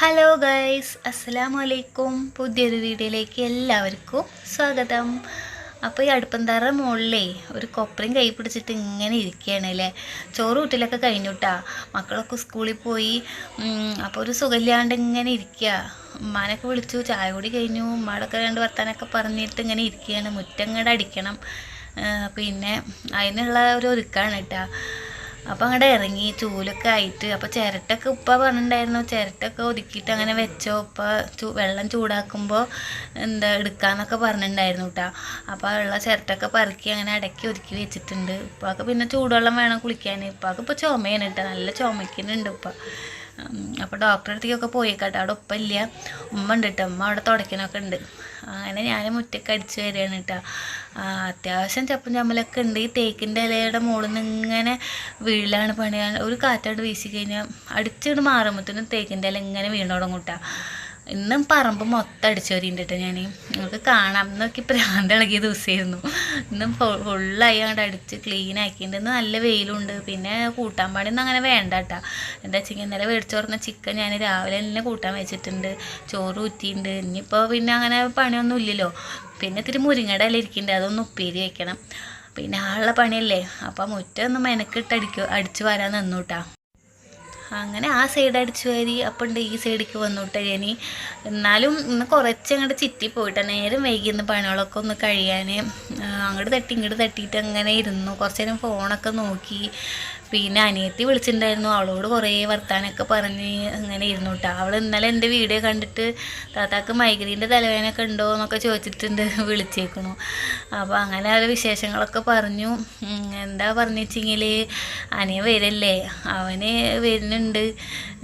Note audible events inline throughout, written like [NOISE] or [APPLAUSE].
Hello guys അസ്സലാമു അലൈക്കും പുതിയൊരു വീഡിയോയിലേക്ക് എല്ലാവർക്കും സ്വാഗതം. അപ്പോൾ ഈ അടുപ്പന്തറ മുകളിലേ ഒരു കൊപ്രയും കൈ പിടിച്ചിട്ട് ഇങ്ങനെ ഇരിക്കുകയാണ് അല്ലേ? ചോറ് കഴിഞ്ഞു കഴിഞ്ഞുട്ടാ മക്കളൊക്കെ സ്കൂളിൽ പോയി. അപ്പോൾ ഒരു സുഖമില്ലാണ്ട് ഇങ്ങനെ ഇരിക്കുക. ഉമ്മാനൊക്കെ വിളിച്ചു ചായ കൂടി കഴിഞ്ഞു. ഉമ്മാടൊക്കെ രണ്ട് വർത്താനൊക്കെ പറഞ്ഞിട്ട് ഇങ്ങനെ ഇരിക്കുകയാണ്. മുറ്റങ്ങടെ അടിക്കണം. പിന്നെ അതിനുള്ള ഒരു ഒരുക്കാണ് കേട്ടാ അപ്പം അങ്ങോട്ട് ഇറങ്ങി ചൂലൊക്കെ ആയിട്ട്. അപ്പോൾ ചിരട്ടൊക്കെ ഉപ്പ പറഞ്ഞിട്ടുണ്ടായിരുന്നു ചിരട്ടൊക്കെ ഒതുക്കിയിട്ട് അങ്ങനെ വെച്ചോ. ഉപ്പ ചൂ വെള്ളം ചൂടാക്കുമ്പോൾ എന്താ എടുക്കാന്നൊക്കെ പറഞ്ഞിട്ടുണ്ടായിരുന്നു കേട്ടോ അപ്പോൾ ഉള്ള ചിരട്ടൊക്കെ പറക്കി അങ്ങനെ അടക്കി ഒതുക്കി വെച്ചിട്ടുണ്ട്. ഉപ്പാക്ക് പിന്നെ ചൂടുവെള്ളം വേണം കുളിക്കാൻ. ഉപ്പാക്ക് ഇപ്പോൾ ചുമയാണ് കേട്ടോ നല്ല ചുമക്കുന്നുണ്ട് ഉപ്പ. അപ്പോൾ ഡോക്ടറെ അടുത്തേക്കൊക്കെ കേട്ടോ അവിടെ ഉപ്പ ഇല്ല. ഉമ്മ ഉണ്ട് കേട്ടോ ഉമ്മ അവിടെ തുടയ്ക്കണൊക്കെ ഉണ്ട് അങ്ങനെ ഞാൻ മുറ്റൊക്കെ അടിച്ചു വരികയാണ് കേട്ടോ. അത്യാവശ്യം ചപ്പും ചമ്മലൊക്കെ ഉണ്ട്. ഈ തേക്കിന്റെ ഇലയുടെ മുകളിൽ നിന്ന് ഇങ്ങനെ വീഴലാണ് പണിയാൻ. ഒരു കാറ്റാണ്ട് വീശി കഴിഞ്ഞാൽ അടിച്ചിട്ട് മാറുമ്പോഴത്തേനും തേക്കിന്റെ ഇല ഇങ്ങനെ വീണ് തുടങ്ങും കേട്ടോ. ഇന്നും പറമ്പ് മൊത്തം അടിച്ചു വരിണ്ട് ഞാൻ നിങ്ങൾക്ക് കാണാം എന്നൊക്കെ പ്രാന്ത് ഇളകിയ ദിവസമായിരുന്നു ഇന്നും ഫുള്ളായി അങ്ങോട്ട് അടിച്ച് ക്ലീൻ ഇന്ന് നല്ല വെയിലുണ്ട്. പിന്നെ കൂട്ടാൻ പാടിയൊന്നും അങ്ങനെ വേണ്ട കേട്ടോ എന്താ വെച്ചെങ്കിൽ ഇന്നലെ പറഞ്ഞ ചിക്കൻ ഞാൻ രാവിലെ തന്നെ കൂട്ടാൻ വെച്ചിട്ടുണ്ട്. ചോറ് ഊറ്റിയിട്ടുണ്ട് ഇനിയിപ്പോൾ പിന്നെ അങ്ങനെ പണിയൊന്നും ഇല്ലല്ലോ. പിന്നെ ഇത്തിരി മുരിങ്ങയുടെ ഇല ഇരിക്കുന്നുണ്ട് അതൊന്ന് ഉപ്പേരി വെക്കണം. പിന്നെ ആളുള്ള പണിയല്ലേ? അപ്പം മുറ്റൊന്ന് മെനക്കിട്ട് അടിക്കും അടിച്ചു വരാൻ നിന്നു കേട്ടോ അങ്ങനെ ആ സൈഡ് അടിച്ചു അപ്പം ഉണ്ട് ഈ സൈഡിലേക്ക് വന്നോട്ടെ ഇനി എന്നാലും ഇന്ന് കുറച്ച് അങ്ങോട്ട് ചിറ്റി പോയിട്ട്. നേരം വൈകി ഇന്ന് പണികളൊക്കെ ഒന്ന് കഴിയാൻ അങ്ങോട്ട് തട്ടി ഇങ്ങോട്ട് തട്ടിയിട്ട് അങ്ങനെ ഇരുന്നു. കുറച്ച് നേരം ഫോണൊക്കെ നോക്കി. പിന്നെ അനിയത്തി വിളിച്ചിട്ടുണ്ടായിരുന്നു. അവളോട് കുറേ വർത്താനൊക്കെ പറഞ്ഞ് അങ്ങനെ ഇരുന്നു കേട്ടോ അവൾ ഇന്നലെ എന്റെ വീഡിയോ കണ്ടിട്ട് താത്താക്ക് മൈഗ്രീന്റെ തലവേദനയൊക്കെ ഉണ്ടോ? എന്നൊക്കെ ചോദിച്ചിട്ടുണ്ട്. [LAUGHS] വിളിച്ചേക്കണു അപ്പോൾ അങ്ങനെ അവരെ വിശേഷങ്ങളൊക്കെ പറഞ്ഞു. എന്താ പറഞ്ഞു വെച്ചെങ്കിൽ അനിയ വരല്ലേ? അവന് വരുന്നുണ്ട്.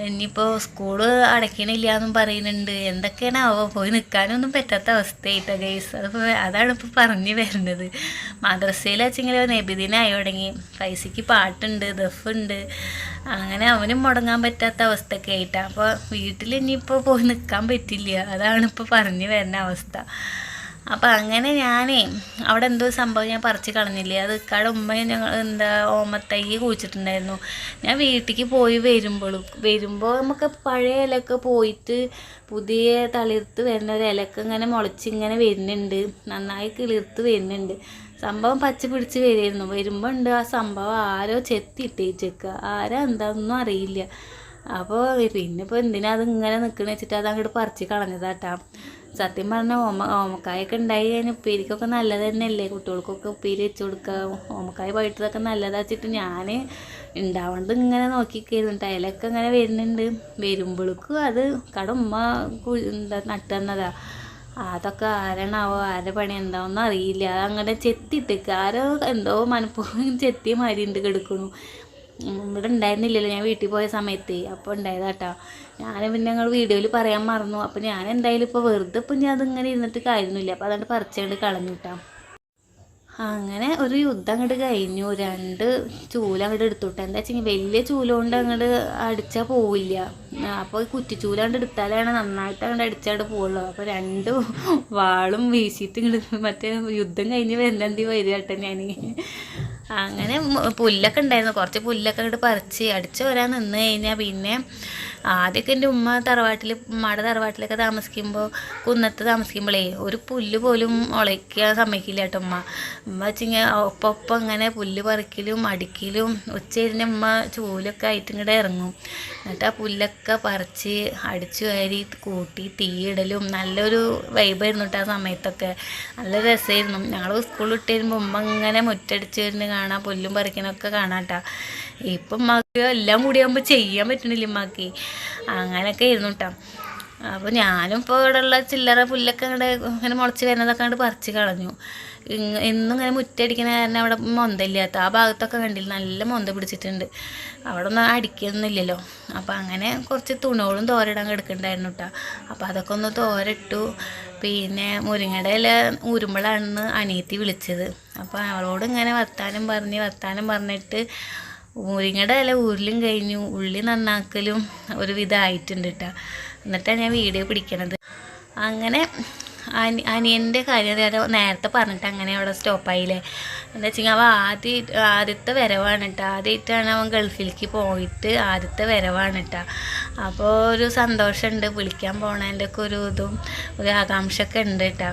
ഇനിയിപ്പോൾ സ്കൂൾ അടയ്ക്കണില്ല എന്നും പറയുന്നുണ്ട്. എന്തൊക്കെയാണ് അവ പോയി നിൽക്കാനൊന്നും പറ്റാത്ത അവസ്ഥയായിട്ടോ ഗൈസ് അതിപ്പോൾ അതാണ് ഇപ്പോൾ പറഞ്ഞു വരുന്നത്. മദ്രസയിൽ വെച്ചെങ്കിൽ നബിദിനായി തുടങ്ങി. പൈസയ്ക്ക് പാട്ടുണ്ട്. ദഫുണ്ട് അങ്ങനെ അവനും മുടങ്ങാൻ പറ്റാത്ത അവസ്ഥയൊക്കെ ആയിട്ടാണ് അപ്പോൾ വീട്ടിൽ ഇനിയിപ്പോൾ പോയി നിൽക്കാൻ പറ്റില്ല. അതാണ് ഇപ്പോൾ പറഞ്ഞു വരുന്ന അവസ്ഥ. അപ്പം അങ്ങനെ ഞാനേ അവിടെ എന്തോ സംഭവം ഞാൻ പറിച്ച് കളഞ്ഞില്ലേ? അത് ഇക്കാടെ ഉമ്മ ഞങ്ങൾ എന്താ ഓമത്തൈ കുഴിച്ചിട്ടുണ്ടായിരുന്നു. ഞാൻ വീട്ടിലേക്ക് പോയി വരുമ്പോഴും വരുമ്പോൾ നമുക്ക് പഴയ ഇലയൊക്കെ പോയിട്ട് പുതിയ തളിർത്ത് വരുന്ന ഒരു ഇലക്ക് ഇങ്ങനെ മുളച്ച് ഇങ്ങനെ വരുന്നുണ്ട്. നന്നായി കിളിർത്ത് വരുന്നുണ്ട്. സംഭവം പച്ച പിടിച്ച് വരുമായിരുന്നു വരുമ്പോൾ ഉണ്ട് ആ സംഭവം ആരോ ചെത്തിയിട്ടേച്ചേക്കുക ആരാ എന്താണെന്നും അറിയില്ല. അപ്പോൾ പിന്നെ ഇപ്പോൾ എന്തിനാ അത് ഇങ്ങനെ നിൽക്കണ വെച്ചിട്ട് അത് അങ്ങോട്ട് പറിച്ച് കളഞ്ഞതാട്ടാ. സത്യം പറഞ്ഞാൽ ഓമ ഓമക്കായൊക്കെ ഉണ്ടായി കഴിഞ്ഞാൽ ഉപ്പേരിക്കൊക്കെ നല്ലത് തന്നെയല്ലേ കുട്ടികൾക്കൊക്കെ ഉപ്പേരി വെച്ച് കൊടുക്കുക ഓമക്കായ പഴുത്തതൊക്കെ നല്ലതാ വെച്ചിട്ട് ഞാൻ ഉണ്ടാവണത് ഇങ്ങനെ നോക്കിക്കായിരുന്നു അതിലൊക്കെ ഇങ്ങനെ വരുന്നുണ്ട്. വരുമ്പോഴേക്കും അത് കട ഉമ്മ എന്താ നട്ടു തന്നതാ അതൊക്കെ ആരാണാവോ ആരുടെ പണി എന്താവെന്ന് അറിയില്ല. അതങ്ങനെ ചെത്തിയിട്ടേക്ക്. ആരോ എന്തോ മനഃപൂർവം ചെത്തി കിടക്കണു ഉം, ഇവിടെ ഉണ്ടായിരുന്നില്ലല്ലോ. ഞാൻ വീട്ടിൽ പോയ സമയത്ത്. അപ്പോൾ ഉണ്ടായതാട്ടോ. ഞാൻ പിന്നെ ഞങ്ങൾ വീഡിയോയിൽ പറയാൻ മറന്നു. അപ്പോൾ ഞാൻ എന്തായാലും ഇപ്പോൾ വെറുതെ ഇപ്പം ഞാൻ അതിങ്ങനെ ഇരുന്നിട്ട് കാര്യമൊന്നുമില്ല. അപ്പോൾ അതുകൊണ്ട് പറിച്ചുകൊണ്ട് കളഞ്ഞു അങ്ങനെ ഒരു യുദ്ധം അങ്ങോട്ട് കഴിഞ്ഞു. രണ്ട് ചൂല അങ്ങോട്ട് എടുത്തുവിട്ടു എന്താ വെച്ചെങ്കിൽ വലിയ ചൂല കൊണ്ട് അങ്ങോട്ട് അടിച്ചാൽ പോവില്ല. അപ്പോൾ ഈ കുറ്റിച്ചൂല കൊണ്ട് എടുത്താലാണ് നന്നായിട്ട് അങ്ങോട്ട് അടിച്ചാണ്ട് പോവുള്ളൂ. അപ്പോൾ രണ്ട് വാളും വീശിയിട്ട് ഇങ്ങോട്ട് മറ്റേ യുദ്ധം കഴിഞ്ഞ് വരുന്നെന്തി വരിക കേട്ടോ ഞാൻ അങ്ങനെ പുല്ലൊക്കെ ഉണ്ടായിരുന്നു. കുറച്ച് പുല്ലൊക്കെ അങ്ങോട്ട് പറിച്ച് അടിച്ച് വരാൻ നിന്ന് കഴിഞ്ഞാൽ പിന്നെ ആദ്യമൊക്കെ എന്റെ ഉമ്മ തറവാട്ടിൽ ഉമ്മയുടെ തറവാട്ടിലൊക്കെ താമസിക്കുമ്പോൾ കുന്നത്ത് താമസിക്കുമ്പോഴേ ഒരു പുല്ല് പോലും ഉളയ്ക്കാൻ സമ്മതിക്കില്ല കേട്ടോ ഉമ്മ. ഉമ്മ വെച്ചിങ്ങനെ ഒപ്പം ഒപ്പം ഇങ്ങനെ പുല്ല് പറിക്കലും അടിക്കലും ഉച്ചതിരിഞ്ഞ് ഉമ്മ ചൂലൊക്കെ ആയിട്ട് ഇങ്ങോട്ട് ഇറങ്ങും. എന്നിട്ട് ആ പുല്ലൊക്കെ പറിച്ച് അടിച്ചു കയറി കൂട്ടി തീയിടലും നല്ലൊരു വൈബായിരുന്നു കേട്ടോ ആ സമയത്തൊക്കെ. നല്ല രസമായിരുന്നു. ഞങ്ങൾ സ്കൂളിൽ വരുമ്പോൾ ഉമ്മ ഇങ്ങനെ മുറ്റടിച്ച് വരുന്നത് കാണാം പുല്ലും പറിക്കണമൊക്കെ കാണാം കേട്ടോ. ഇപ്പം എല്ലാം കൂടി ആകുമ്പോൾ ചെയ്യാൻ പറ്റണില്ല ഉമ്മാക്ക് അങ്ങനെയൊക്കെ ആയിരുന്നു കേട്ടോ അപ്പോൾ ഞാനും ഇപ്പോൾ ഇവിടെയുള്ള ചില്ലറ പുല്ലൊക്കെ അങ്ങോട്ട് ഇങ്ങനെ മുളച്ച് വരുന്നതൊക്കെ അങ്ങോട്ട് പറിച്ച് കളഞ്ഞു. എന്നും ഇങ്ങനെ മുറ്റടിക്കണ കാരണം അവിടെ മൊന്തയില്ലാത്ത ആ ഭാഗത്തൊക്കെ കണ്ടില്ല നല്ല മൊന്ത പിടിച്ചിട്ടുണ്ട്. അവിടെ ഒന്നും അടിക്കൊന്നുമില്ലല്ലോ അപ്പോൾ അങ്ങനെ കുറച്ച് തുണികളും തോരയിടാൻ കിടക്കുന്നുണ്ടായിരുന്നു കേട്ടോ അപ്പോൾ അതൊക്കെ ഒന്ന് തോരട്ടു പിന്നെ മുരിങ്ങയുടെ ഇല ഊരുമ്പോഴാണ് അനിയത്തി വിളിച്ചത്. അപ്പോൾ അവളോട് ഇങ്ങനെ വർത്താനം പറഞ്ഞ് വർത്താനം പറഞ്ഞിട്ട് മുരിങ്ങയുടെ ഇല ഊരിലും കഴിഞ്ഞു ഉള്ളി നന്നാക്കലും ഒരുവിധമായിട്ടുണ്ട് കേട്ടോ എന്നിട്ടാണ് ഞാൻ വീഡിയോ പിടിക്കണത്. അങ്ങനെ അനിയന്റെ കാര്യം ഞാൻ നേരത്തെ പറഞ്ഞിട്ട് അങ്ങനെ അവിടെ സ്റ്റോപ്പായില്ലേ എന്താ വെച്ചാൽ അവൻ ആദ്യ ആദ്യത്തെ വരവാണ് കേട്ടോ ആദ്യമായിട്ടാണ് അവൻ ഗൾഫിലേക്ക് പോയിട്ട് ആദ്യത്തെ വരവാണ് കേട്ടോ അപ്പോൾ ഒരു സന്തോഷമുണ്ട് വിളിക്കാൻ പോണതിന്റെ ഒക്കെ ഒരു ഇതും ഒരു ആകാംക്ഷ ഒക്കെ ഉണ്ട് കേട്ടോ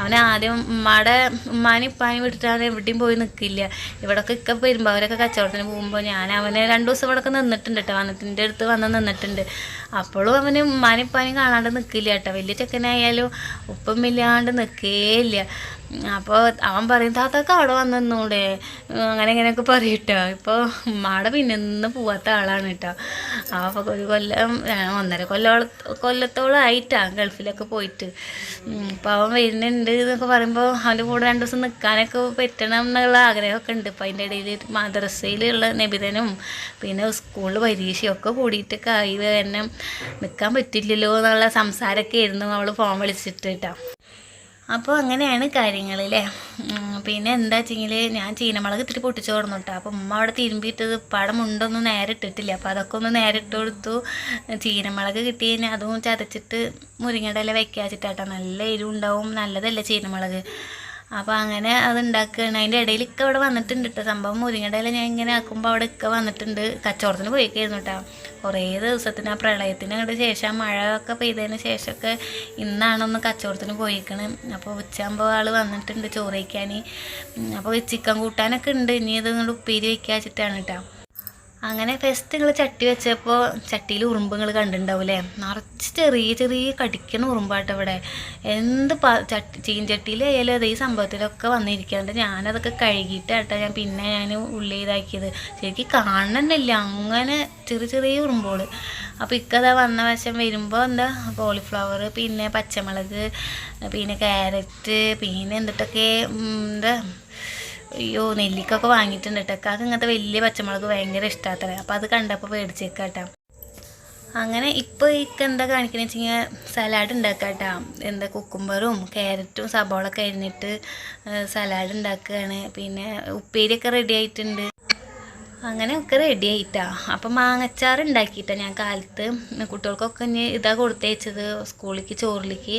അവനെ ആദ്യം ഉമ്മയുടെ ഉമ്മാനെ ഇപ്പാനും വിട്ടിട്ടാണ് എവിടെയും പോയി നിൽക്കില്ല ഇവിടെയൊക്കെ ഇക്ക വരുമ്പോൾ അവരൊക്കെ കച്ചവടത്തിന് പോകുമ്പോൾ ഞാൻ അവനെ രണ്ട് ദിവസം ഇവിടെയൊക്കെ നിന്നിട്ടുണ്ട് കേട്ടോ വന്നത്തിന്റെ അടുത്ത് വന്ന് നിന്നിട്ടുണ്ട്. അപ്പോഴും അവന് ഉമ്മാനെ ഇപ്പാനും കാണാണ്ട് നിൽക്കില്ല കേട്ടോ വലിയ ചെക്കനായാലും ഉപ്പം ഇല്ലാണ്ട് നിൽക്കേയില്ല അപ്പോൾ അവൻ പറയും താത്തൊക്കെ അവിടെ വന്നൂടെ അങ്ങനെ ഇങ്ങനെയൊക്കെ പറയും കേട്ടോ ഇപ്പോൾ ഉമ്മാടെ പിന്നെ നിന്ന് പോവാത്ത ആളാണ് കേട്ടോ. അപ്പോൾ ഒരു കൊല്ലം ഒന്നര കൊല്ലോ കൊല്ലത്തോളം ആയിട്ടാണ് ഗൾഫിലൊക്കെ പോയിട്ട്. അപ്പോൾ അവൻ വരുന്നുണ്ട് എന്നൊക്കെ പറയുമ്പോൾ അവന്റെ കൂടെ രണ്ട് ദിവസം നിൽക്കാനൊക്കെ പറ്റണം എന്നുള്ള ആഗ്രഹമൊക്കെ ഉണ്ട്. അപ്പോൾ അതിന്റെ ഇടയിൽ മദ്രസയിലുള്ള നിബിധനും പിന്നെ സ്കൂളിൽ പരീക്ഷയൊക്കെ കൂടിയിട്ടൊക്കെ ആയി. തന്നെ നിൽക്കാൻ പറ്റില്ലല്ലോ എന്നുള്ള സംസാരമൊക്കെ ആയിരുന്നു അവൾ ഫോൺ വിളിച്ചിട്ട് കേട്ടോ. അപ്പോൾ അങ്ങനെയാണ് കാര്യങ്ങൾ അല്ലേ പിന്നെ എന്താ വെച്ചെങ്കിൽ ഞാൻ ചീനമുളക് ഇത്തിരി പൊട്ടിച്ച് കൊടുന്നു കേട്ടോ അപ്പോൾ ഉമ്മ അവിടെ തിരുമ്പിയിട്ടത് പടം ഉണ്ടൊന്നും നേരെ ഇട്ടിട്ടില്ല. അപ്പോൾ അതൊക്കെ ഒന്ന് നേരെ ഇട്ട് കൊടുത്തു. ചീനമുളക് കിട്ടി കഴിഞ്ഞാൽ അതും ചതച്ചിട്ട് മുരിങ്ങയുടെ ഇല വെക്കാച്ചിട്ടാട്ടോ. നല്ല എരിവുണ്ടാവും. നല്ലതല്ലേ ചീനമുളക്? അപ്പോൾ അങ്ങനെ അത് ഉണ്ടാക്കുകയാണ് അതിന്റെ ഇടയിൽ ഇക്ക അവിടെ വന്നിട്ടുണ്ട് കേട്ടോ സംഭവം മുരിങ്ങടയില ഞാൻ ഇങ്ങനെ ആക്കുമ്പോൾ അവിടെ ഇക്ക വന്നിട്ടുണ്ട്. കച്ചവടത്തിന് പോയിക്കായിരുന്നു കേട്ടോ കുറേ ദിവസത്തിന് ആ പ്രളയത്തിന് ശേഷം മഴ ഒക്കെ പെയ്തതിന് ശേഷമൊക്കെ ഇന്നാണൊന്ന് കച്ചവടത്തിന് പോയിക്കണ്. അപ്പോൾ ഉച്ചയാകുമ്പോൾ ആൾ വന്നിട്ടുണ്ട് ചോറ് വയ്ക്കാൻ അപ്പോൾ ചിക്കൻ കൂട്ടാനൊക്കെ ഉണ്ട്. ഇനി ഇത് ഇങ്ങോട്ട് ഉപ്പേരി വയ്ക്കുക വെച്ചിട്ടാണ് കേട്ടോ അങ്ങനെ ഫസ്റ്റ് നിങ്ങൾ ചട്ടി വെച്ചപ്പോൾ ചട്ടിയിൽ ഉറുമ്പ് നിങ്ങൾ കണ്ടിട്ടുണ്ടാവില്ലേ നിറച്ച് ചെറിയ ചെറിയ കടിക്കണ ഉറുമ്പാട്ടോ ഇവിടെ. എന്ത് പ ചട്ടി ചീൻചട്ടിയിലായാലും അത് ഈ സംഭവത്തിലൊക്കെ വന്നിരിക്കാണ്ട് ഞാനതൊക്കെ കഴുകിയിട്ടാട്ടോ ഞാൻ പിന്നെ ഞാൻ ഉള്ളി ഇതാക്കിയത്. ശരിക്കും കാണണമെന്നില്ല അങ്ങനെ ചെറിയ ചെറിയ ഉറുമ്പോൾ അപ്പോൾ ഇക്കതാ വന്ന വശം വരുമ്പോൾ എന്താ? കോളിഫ്ലവർ പിന്നെ പച്ചമുളക് പിന്നെ ക്യാരറ്റ് പിന്നെ എന്തിട്ടൊക്കെ എന്താ? അയ്യോ നെല്ലിക്കൊക്കെ വാങ്ങിയിട്ടുണ്ട് കേട്ടോ കാക്ക് ഇങ്ങനത്തെ വലിയ പച്ചമുളക് ഭയങ്കര ഇഷ്ടാത്തത് അപ്പോൾ അത് കണ്ടപ്പോൾ മേടിച്ചേക്കാട്ടോ അങ്ങനെ ഇപ്പോൾ ഇക്ക് എന്താ കാണിക്കണമെന്ന് വെച്ച് കഴിഞ്ഞാൽ സലാഡ് ഉണ്ടാക്കാട്ടോ എന്താ കുക്കുംബറും ക്യാരറ്റും സബോളൊക്കെ അരിഞ്ഞിട്ട് സലാഡ് ഉണ്ടാക്കുകയാണ് പിന്നെ ഉപ്പേരിയൊക്കെ റെഡി ആയിട്ടുണ്ട്. അങ്ങനെ ഒക്കെ റെഡി ആയിട്ടാ. അപ്പം മാങ്ങച്ചാർ ഉണ്ടാക്കിയിട്ടാ ഞാൻ കാലത്ത്. കുട്ടികൾക്കൊക്കെ ഇതാ കൊടുത്തയച്ചത് സ്കൂളിലേക്ക് ചോറിലേക്ക്.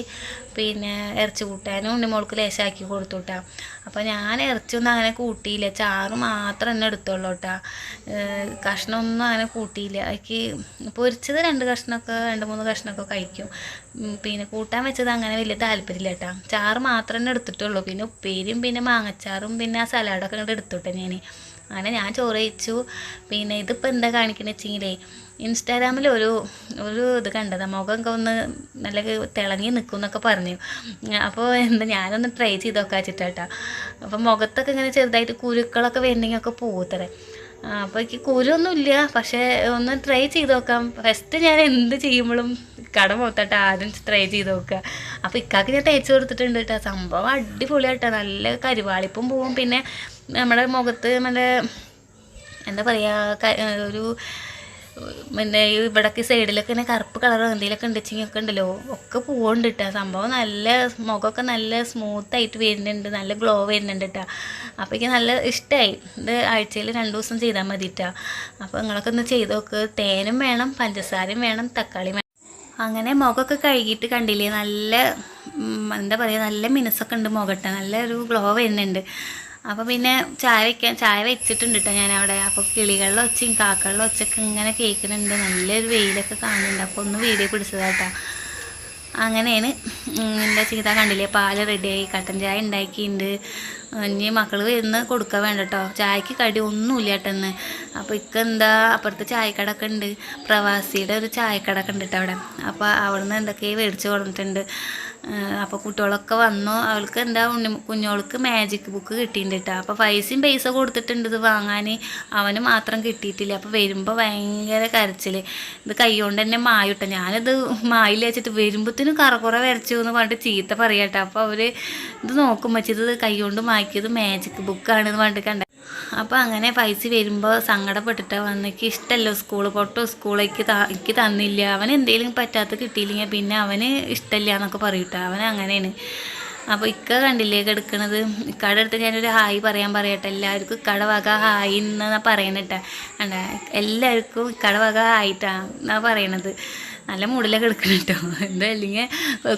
പിന്നെ ഇറച്ചി കൂട്ടാനും ഉണ്ണി മോൾക്ക് ലേശാക്കി കൊടുത്തുട്ടാ. അപ്പോൾ ഞാൻ ഇറച്ചിയൊന്നും അങ്ങനെ കൂട്ടിയില്ല. ചാറ് മാത്രം തന്നെ എടുത്തോളൂ കേട്ടാ കഷ്ണമൊന്നും അങ്ങനെ കൂട്ടിയില്ല. അതിക്ക് പൊരിച്ചത് രണ്ട് കഷ്ണമൊക്കെ രണ്ട് മൂന്ന് കഷ്ണമൊക്കെ കഴിക്കും. പിന്നെ കൂട്ടാൻ വെച്ചത് അങ്ങനെ വലിയ താല്പര്യമില്ല കേട്ടാ ചാറ് മാത്രം തന്നെ എടുത്തിട്ടുള്ളൂ. പിന്നെ ഉപ്പേരിയും പിന്നെ മാങ്ങച്ചാറും പിന്നെ ആ സലാഡൊക്കെ ഇങ്ങോട്ട് എടുത്തോട്ടെ ഞാൻ അങ്ങനെ ഞാൻ ചോറ് കഴിച്ചു. പിന്നെ ഇതിപ്പോൾ എന്താ കാണിക്കണേ വെച്ചെങ്കിലേ ഇൻസ്റ്റാഗ്രാമിൽ ഒരു ഒരു ഇത് കണ്ടത് മുഖമൊക്കെ ഒന്ന് നല്ല തിളങ്ങി നിൽക്കും എന്നൊക്കെ പറഞ്ഞു. അപ്പോൾ എന്താ ഞാനൊന്ന് ട്രൈ ചെയ്ത് നോക്കാൻ വെച്ചിട്ടാ അപ്പോൾ മുഖത്തൊക്കെ ഇങ്ങനെ ചെറുതായിട്ട് കുരുക്കളൊക്കെ വേണ്ടെങ്കിൽ ഒക്കെ പോകത്തറേ അപ്പോൾ എനിക്ക് കുരുവൊന്നുമില്ല പക്ഷേ ഒന്ന് ട്രൈ ചെയ്ത് നോക്കാം. ഫസ്റ്റ് ഞാൻ എന്ത് ചെയ്യുമ്പോഴും കട പോകത്തട്ട ആദ്യം ട്രൈ ചെയ്ത് നോക്കുക അപ്പോൾ ഇക്കാക്ക് ഞാൻ തേച്ച് കൊടുത്തിട്ടുണ്ട് കേട്ടോ. സംഭവം അടിപൊളിയാട്ടോ. നല്ല കരിവാളിപ്പും പോവും. പിന്നെ നമ്മുടെ മുഖത്ത് നല്ല എന്താ പറയുക ഒരു പിന്നെ ഇവിടൊക്കെ സൈഡിലൊക്കെ ഇങ്ങനെ കറുപ്പ് കളറോ എന്തെങ്കിലുമൊക്കെ ഉണ്ടെച്ചെങ്കിൽ ഒക്കെ ഉണ്ടല്ലോ ഒക്കെ പോകുന്നുണ്ട് കേട്ടോ സംഭവം നല്ല മുഖമൊക്കെ നല്ല സ്മൂത്ത് ആയിട്ട് വരുന്നുണ്ട് നല്ല ഗ്ലോ വരുന്നുണ്ട് കേട്ടോ അപ്പോൾ എനിക്ക് നല്ല ഇഷ്ടമായി ഇത് ആഴ്ചയിൽ രണ്ട് ദിവസം ചെയ്താൽ മതി കേട്ടോ അപ്പോൾ നിങ്ങളൊക്കെ ഒന്ന് ചെയ്ത് നോക്ക്. തേനും വേണം പഞ്ചസാരയും വേണം തക്കാളിയും വേണം. അങ്ങനെ മുഖമൊക്കെ കഴുകിയിട്ട് കണ്ടില്ലേ നല്ല എന്താ പറയുക നല്ല മിനസ്സൊക്കെ ഉണ്ട് മുഖട്ടെ നല്ല ഒരു ഗ്ലോ വരുന്നുണ്ട്. അപ്പോൾ പിന്നെ ചായ വയ്ക്കാൻ ചായ വെച്ചിട്ടുണ്ട് കേട്ടോ ഞാൻ അവിടെ. അപ്പോൾ കിളികളിലെ ഒച്ചയും കാക്കകളുടെ ഒച്ചയൊക്കെ ഇങ്ങനെ കേൾക്കുന്നുണ്ട്. നല്ലൊരു വെയിലൊക്കെ കാണുന്നുണ്ട്. അപ്പോൾ ഒന്ന് വീഡിയോ പിടിച്ചതാട്ടോ അങ്ങനെയാണ് എന്റെ ചീത്ത കണ്ടില്ലേ പാൽ റെഡിയായി കട്ടൻ ചായ ഉണ്ടാക്കിയിട്ടുണ്ട് ഇനി മക്കൾ വരുന്ന കൊടുക്കാൻ വേണ്ട കേട്ടോ ചായക്ക് കടി ഒന്നുമില്ല കേട്ടെന്ന് അപ്പോൾ ഇക്ക എന്താ? അപ്പുറത്ത് ചായക്കടയൊക്കെ ഉണ്ട്. പ്രവാസിയുടെ ഒരു ചായക്കടയൊക്കെ ഉണ്ട് കേട്ടോ അവിടെ. അപ്പോൾ അവിടെ നിന്ന് എന്തൊക്കെയോ മേടിച്ച് കൊടുത്തിട്ടുണ്ട് അപ്പോൾ കുട്ടികളൊക്കെ വന്നു. അവൾക്ക് എന്താ ഉണ്ണി കുഞ്ഞോൾക്ക് മാജിക് ബുക്ക് കിട്ടിയിട്ടുണ്ട് കേട്ടോ അപ്പോൾ പൈസയും പൈസ കൊടുത്തിട്ടുണ്ട് ഇത് വാങ്ങാൻ. അവന് മാത്രം കിട്ടിയിട്ടില്ല. അപ്പോൾ വരുമ്പോൾ ഭയങ്കര കരച്ചിൽ ഇത് കൈകൊണ്ട് തന്നെ മായിട്ട ഞാനിത് മായിൽ വെച്ചിട്ട് വരുമ്പോഴത്തേനും കറക്കുറ വരച്ചു എന്ന് പറഞ്ഞിട്ട് ചീത്ത പറയാട്ടോ അപ്പോൾ അവർ ഇത് നോക്കും ഇത് കൈകൊണ്ട് മാക്കിയത് മാജിക് ബുക്കാണെന്ന് പറഞ്ഞിട്ട് കണ്ട അപ്പോൾ അങ്ങനെ പൈസ വരുമ്പോൾ സങ്കടപ്പെട്ടിട്ട് വന്നിട്ട് ഇഷ്ടമല്ലോ സ്കൂൾ പോട്ടോ സ്കൂളേക്ക് എനിക്ക് തന്നില്ല. അവൻ എന്തെങ്കിലും പറ്റാത്ത കിട്ടിയില്ലെങ്കിൽ പിന്നെ അവന് ഇഷ്ടമില്ല എന്നൊക്കെ പറയൂട്ടോ. അവൻ അങ്ങനെയാണ്. അപ്പോൾ ഇക്ക കണ്ടില്ലേ കിടക്കണത്? ഇക്കടെ അടുത്ത് ഞാനൊരു ഹായ് പറയാൻ പറയട്ടെ. എല്ലാവർക്കും ഇക്കട വക ഹായ് എന്നാണ് പറയണട്ടാ. അല്ല എല്ലാവർക്കും ഇക്കട വക ഹായിട്ടാ എന്നാ പറയണത്. നല്ല മൂടിലൊക്കെ എടുക്കണം കേട്ടോ എന്താ അല്ലെങ്കിൽ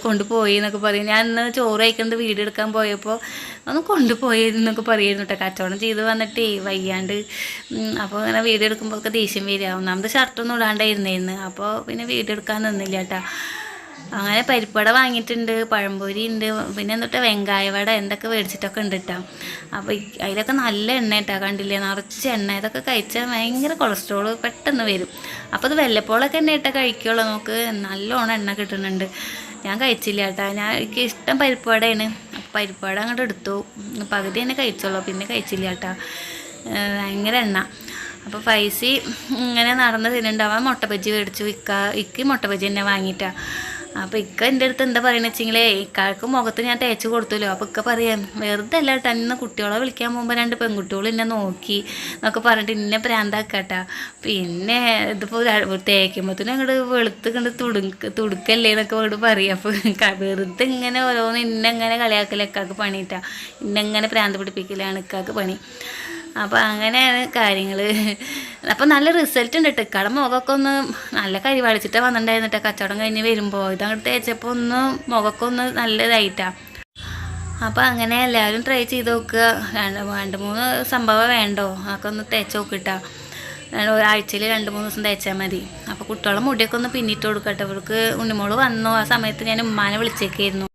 കൊണ്ടുപോയി എന്നൊക്കെ പറയും. ഞാൻ ഇന്ന് ചോറ് കഴിക്കുന്നത് വീഡിയോ എടുക്കാൻ പോയപ്പോൾ ഒന്ന് കൊണ്ടുപോയി എന്നൊക്കെ പറയുന്നു കേട്ടോ കച്ചവടം ചെയ്ത് വന്നിട്ടേ വയ്യാണ്ട്. അപ്പോൾ ഇങ്ങനെ വീഡിയോ എടുക്കുമ്പോഴൊക്കെ ദേഷ്യം വരിക. ഒന്നാമത് ഷർട്ടൊന്നും ഇടാണ്ടായിരുന്നേന്ന്. അപ്പോൾ പിന്നെ വീഡിയോ എടുക്കാൻ നിന്നില്ല കേട്ടോ അങ്ങനെ പരിപ്പട വാങ്ങിയിട്ടുണ്ട് പഴംപൊരി ഉണ്ട് പിന്നെ എന്നിട്ട് വെങ്കായവട എന്തൊക്കെ മേടിച്ചിട്ടൊക്കെ ഉണ്ട് കേട്ടോ അപ്പോൾ അതിലൊക്കെ നല്ല എണ്ണ കേട്ടോ കണ്ടില്ലേ നിറച്ച് എണ്ണ. ഇതൊക്കെ കഴിച്ചാൽ ഭയങ്കര കൊളസ്ട്രോൾ പെട്ടെന്ന് വരും. അപ്പോൾ അത് വല്ലപ്പോഴൊക്കെ എണ്ണ ഇട്ടാൽ കഴിക്കുള്ളൂ നമുക്ക്. നല്ലോണം എണ്ണ കിട്ടുന്നുണ്ട്. ഞാൻ കഴിച്ചില്ല കേട്ടോ ഞാൻ എനിക്ക് ഇഷ്ടം പരിപ്പുവടയാണ്. അപ്പോൾ പരിപ്പുവട അങ്ങോട്ട് എടുത്തു. പകുതി തന്നെ കഴിച്ചോളൂ. പിന്നെ കഴിച്ചില്ല കേട്ടോ ഭയങ്കര എണ്ണ. അപ്പോൾ പൈസ ഇങ്ങനെ നടന്ന് തിന്നുണ്ടാവാൻ മുട്ട ബജ്ജി മേടിച്ചു. ഇക്ക ഇക്ക് മുട്ട ബജ്ജി തന്നെ വാങ്ങിയിട്ടാ. അപ്പോൾ ഇക്ക എന്റെ അടുത്ത് എന്താ പറയുന്നത് വെച്ചെങ്കിലേ ഇക്കാൾക്ക് മുഖത്ത് ഞാൻ തേച്ച് കൊടുത്തല്ലോ അപ്പോൾ ഇക്ക പറയാം വെറുതെ അല്ല കേട്ടോ ഇന്ന് കുട്ടികളെ വിളിക്കാൻ പോകുമ്പോൾ രണ്ട് പെൺകുട്ടികൾ എന്നെ നോക്കി എന്നൊക്കെ പറഞ്ഞിട്ട് ഇന്നെ പ്രാന്താക്കാട്ടാ. പിന്നെ ഇതിപ്പോൾ തേക്കുമ്പോഴത്തേനും അങ്ങോട്ട് വെളുത്ത് കണ്ട് തുടുക്ക് തുടുക്കല്ലേ എന്നൊക്കെ വീട് പറയും. അപ്പോൾ ക- വെറുതെ ഇങ്ങനെ ഓരോന്ന് ഇന്നെങ്ങനെ കളിയാക്കല ഇക്കാക്ക് പണിയിട്ടാ ഇന്നെങ്ങനെ പ്രാന്ത് പിടിപ്പിക്കലാണ് ഇക്കാക്ക് പണി. അപ്പോൾ അങ്ങനെയാണ് കാര്യങ്ങൾ അപ്പോൾ നല്ല റിസൾട്ട് ഉണ്ട് കേട്ടോ ഇക്കാടെ മുഖമൊക്കെ ഒന്ന് നല്ല കരിവാളിച്ചിട്ടാണ് വന്നിട്ടുണ്ടായിരുന്നു കേട്ടോ കച്ചവടം കഴിഞ്ഞ് വരുമ്പോൾ ഇതങ്ങോട്ട് തേച്ചപ്പോൾ ഒന്ന് മുഖമൊക്കെ ഒന്ന് നല്ലതായിട്ടാണ് അപ്പോൾ അങ്ങനെ എല്ലാവരും ട്രൈ ചെയ്ത് നോക്കുക. രണ്ട് രണ്ട് മൂന്ന് സംഭവം വേണ്ടോ? അതൊക്കെ ഒന്ന് തേച്ച് നോക്കിട്ടാ. ഒരാഴ്ചയിൽ രണ്ട് മൂന്ന് ദിവസം തേച്ചാൽ മതി. അപ്പോൾ കുട്ടികളെ മുടിയൊക്കെ ഒന്ന് പിന്നിട്ട് കൊടുക്കട്ടെ. അവർക്ക് ഉണ്ണിമോൾ വന്നു. ആ സമയത്ത് ഞാൻ ഉമ്മാനെ വിളിച്ചേക്കായിരുന്നു.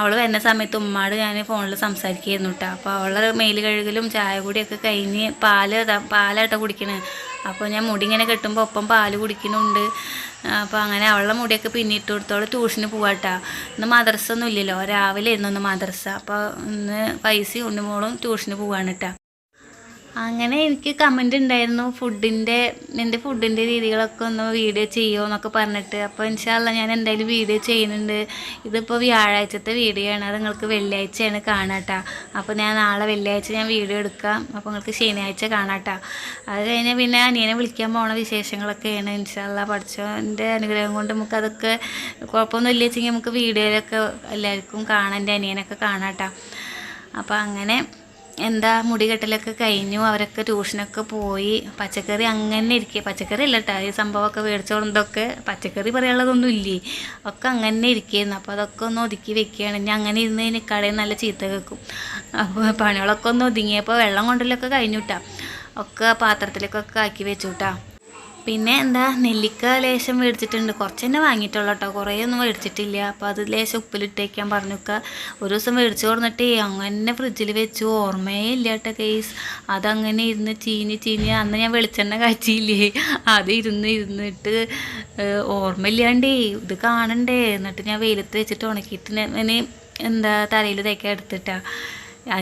അവൾ വരുന്ന സമയത്ത് ഉമ്മാട് ഞാൻ ഫോണിൽ സംസാരിക്കുകയായിരുന്നു കേട്ടോ അപ്പോൾ അവളെ മെയിൽ കഴുകലും ചായ കൂടിയൊക്കെ കഴിഞ്ഞ് പാൽ പാലാട്ടോ കുടിക്കണേ. അപ്പോൾ ഞാൻ മുടി ഇങ്ങനെ കെട്ടുമ്പോൾ ഒപ്പം പാൽ കുടിക്കുന്നുണ്ട്. അപ്പോൾ അങ്ങനെ അവളുടെ മുടിയൊക്കെ പിന്നിട്ട് കൊടുത്തോളെ ട്യൂഷന് പോവാട്ടാ ഇന്ന് മദ്രസ ഒന്നും ഇല്ലല്ലോ. രാവിലെ ആയിരുന്നു ഇന്ന് മദ്രസ. അപ്പോൾ ഇന്ന് പൈസ ഉണ്ണിമോളും ട്യൂഷന് പോവാണ് കേട്ടോ അങ്ങനെ എനിക്ക് കമന്റ് ഉണ്ടായിരുന്നു. ഫുഡിന്റെ എന്റെ ഫുഡിന്റെ രീതികളൊക്കെ ഒന്ന് വീഡിയോ ചെയ്യുമോ എന്നൊക്കെ പറഞ്ഞിട്ട്. അപ്പോൾ ഇൻഷാല്ല ഞാൻ എന്തായാലും വീഡിയോ ചെയ്യുന്നുണ്ട്. ഇതിപ്പോൾ വ്യാഴാഴ്ചത്തെ വീഡിയോ ആണ്. അത് നിങ്ങൾക്ക് വെള്ളിയാഴ്ചയാണ് കാണാട്ടാ. അപ്പോൾ ഞാൻ നാളെ വെള്ളിയാഴ്ച ഞാൻ വീഡിയോ എടുക്കാം. അപ്പോൾ നിങ്ങൾക്ക് ശനിയാഴ്ച കാണാട്ടാ. അത് കഴിഞ്ഞാൽ പിന്നെ അനിയനെ വിളിക്കാൻ പോണ വിശേഷങ്ങളൊക്കെയാണ് ഇൻഷാല്ല പഠിച്ചോന്റെ അനുഗ്രഹം കൊണ്ട് നമുക്കതൊക്കെ കുഴപ്പമൊന്നും ഇല്ല വെച്ചെങ്കിൽ നമുക്ക് വീഡിയോയിലൊക്കെ എല്ലാവർക്കും കാണാൻ എന്റെ അനിയനൊക്കെ കാണാട്ടാ. അപ്പോൾ അങ്ങനെ എന്താ മുടി കെട്ടലൊക്കെ കഴിഞ്ഞു അവരൊക്കെ ട്യൂഷനൊക്കെ പോയി. പച്ചക്കറി അങ്ങനെ ഇരിക്കുക പച്ചക്കറി അല്ല കേട്ടോ ഈ സംഭവമൊക്കെ മേടിച്ചോണ്ടൊക്കെ പച്ചക്കറി പറയാനുള്ളതൊന്നും ഇല്ലേ ഒക്കെ അങ്ങനെ ഇരിക്കുകയായിരുന്നു അപ്പോൾ അതൊക്കെ ഒന്ന് ഒതുക്കി വെക്കുകയാണ്. ഞാൻ അങ്ങനെ ഇരുന്ന് ഇനി കടയിൽ നല്ല ചീത്ത കേൾക്കും. അപ്പോൾ പണികളൊക്കെ ഒന്ന് ഒതുങ്ങിയപ്പോൾ വെള്ളം കൊണ്ടല്ലൊക്കെ കഴിഞ്ഞു കേട്ടോ ഒക്കെ പാത്രത്തിലേക്കൊക്കെ ആക്കി വെച്ചു കേട്ടോ പിന്നെ എന്താ നെല്ലിക്ക ലേശം മേടിച്ചിട്ടുണ്ട്. കുറച്ച് തന്നെ വാങ്ങിയിട്ടുള്ളൂ കേട്ടോ കുറേ ഒന്നും മേടിച്ചിട്ടില്ല. അപ്പോൾ അത് ലേശം ഉപ്പിലിട്ടേക്കാൻ പറഞ്ഞുക്ക. ഒരു ദിവസം മേടിച്ചു കൊടുന്നിട്ട് അങ്ങനെ ഫ്രിഡ്ജിൽ വെച്ചു. ഓർമ്മയേ ഇല്ല കേട്ടോ കേസ് അതങ്ങനെ ഇരുന്ന് ചീഞ്ഞ് ചീഞ്ഞ് അന്ന് ഞാൻ വെളിച്ചെണ്ണ കാച്ചിയില്ലേ? അത് ഇരുന്ന് ഇരുന്നിട്ട് ഓർമ്മയില്ലാണ്ടേ ഇത് കാണണ്ടേ? എന്നിട്ട് ഞാൻ വെയിലത്ത് വെച്ചിട്ട് ഉണക്കിയിട്ട് ഞാൻ എന്താ തലയിൽ തേക്കാൻ എടുത്തിട്ടാ.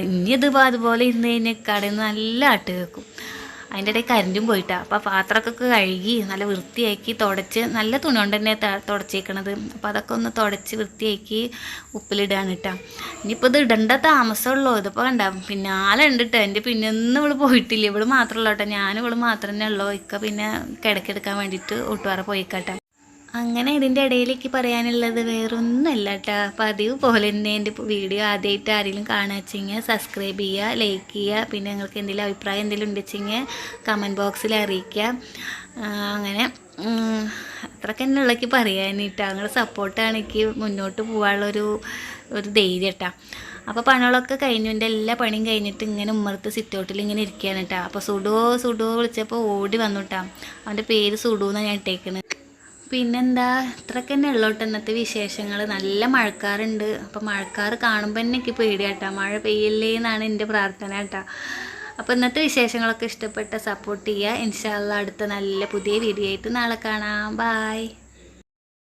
ഇനി ഇത് അതുപോലെ ഇരുന്ന് കഴിഞ്ഞാൽ കടയിൽ നല്ല ആട്ട് കേൾക്കും. അതിന്റെ ഇടയിൽ കരണ്ടും പോയിട്ടാണ് അപ്പോൾ പാത്രമൊക്കെ കഴുകി നല്ല വൃത്തിയാക്കി തുടച്ച് നല്ല തുണി കൊണ്ട് തന്നെ തുടച്ചേക്കണത്. അപ്പോൾ അതൊക്കെ ഒന്ന് തുടച്ച് വൃത്തിയാക്കി ഉപ്പിലിടാണ് കേട്ടോ ഇനിയിപ്പോൾ ഇത് ഇടേണ്ട താമസമുള്ളൂ. ഇതിപ്പോൾ കണ്ട പിന്നാലെ ഉണ്ട് കേട്ടോ എന്റെ പിന്നെ ഒന്നും ഇവൾ പോയിട്ടില്ല. ഇവൾ മാത്രമല്ല കേട്ടോ ഞാനും ഇവൾ മാത്രം തന്നെ ഉള്ളൂ. ഇക്ക പിന്നെ കിടക്കെടുക്കാൻ വേണ്ടിയിട്ട് ഒട്ടുപാറ പോയിക്കാട്ടെ അങ്ങനെ ഇതിന്റെ ഇടയിലേക്ക് പറയാനുള്ളത് വേറൊന്നുമല്ല കേട്ടോ പതിവ് പോലെ തന്നെ എന്റെ വീഡിയോ ആദ്യമായിട്ട് ആരെങ്കിലും വെച്ചെങ്കിൽ സബ്സ്ക്രൈബ് ചെയ്യുക ലൈക്ക് ചെയ്യുക പിന്നെ നിങ്ങൾക്ക് എന്തെങ്കിലും അഭിപ്രായം എന്തെങ്കിലും ഉണ്ടെച്ചെങ്കിൽ കമന്റ് ബോക്സിൽ അറിയിക്കുക. അങ്ങനെ അത്രയ്ക്ക് തന്നെ ഉള്ളക്ക് പറയാനിട്ടാ. നിങ്ങളുടെ സപ്പോർട്ടാണ് എനിക്ക് മുന്നോട്ട് പോകാനുള്ളൊരു ഒരു ധൈര്യം കേട്ടോ അപ്പോൾ പണികളൊക്കെ കഴിഞ്ഞു. എന്റെ എല്ലാ പണിയും കഴിഞ്ഞിട്ട് ഇങ്ങനെ ഉമ്മർത്ത് സിറ്റൗട്ടിൽ ഇങ്ങനെ ഇരിക്കുകയാണ് കേട്ടോ അപ്പോൾ സുഡോ സുഡോ വിളിച്ചപ്പോൾ ഓടി വന്നു കേട്ടോ അവന്റെ പേര് സുഡു എന്നാണ് ഞാൻ ഇട്ടേക്കുന്നത് പിന്നെന്താ? ഇത്രയൊക്കെ തന്നെ ഉള്ളൂ കേട്ടോ ഇന്നത്തെ വിശേഷങ്ങൾ നല്ല മഴക്കാറുണ്ട്. അപ്പോൾ മഴക്കാറ് കാണുമ്പോൾ തന്നെ എനിക്ക് പേടിയാട്ടാ. മഴ പെയ്യല്ലേ എന്നാണ് എന്റെ പ്രാർത്ഥന കേട്ടോ. അപ്പോൾ ഇന്നത്തെ വിശേഷങ്ങളൊക്കെ ഇഷ്ടപ്പെട്ട സപ്പോർട്ട് ചെയ്യുക ഇൻഷാല്ല അടുത്ത നല്ല പുതിയ വീഡിയോ ആയിട്ട് നാളെ കാണാം. ബായ്